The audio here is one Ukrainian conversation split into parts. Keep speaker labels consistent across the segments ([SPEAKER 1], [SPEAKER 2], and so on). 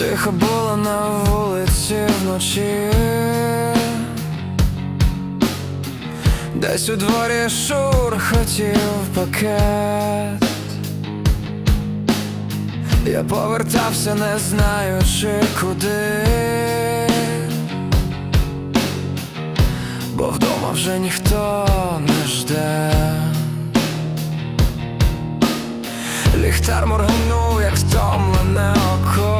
[SPEAKER 1] Тихо було на вулиці вночі. Десь у дворі шур хотів пакет. Я повертався, не знаючи куди. Бо вдома вже ніхто не жде. Ліхтар моргнув, як втомлене око.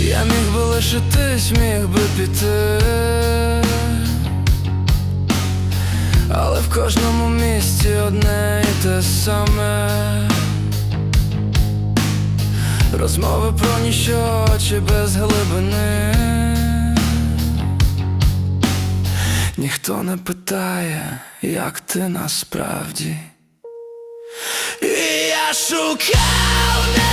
[SPEAKER 1] Я міг би лишитись, міг би піти, але в кожному місті одне і те саме. Розмови про ніщо чи без глибини. Ніхто не питає, як ти насправді. І я шукав не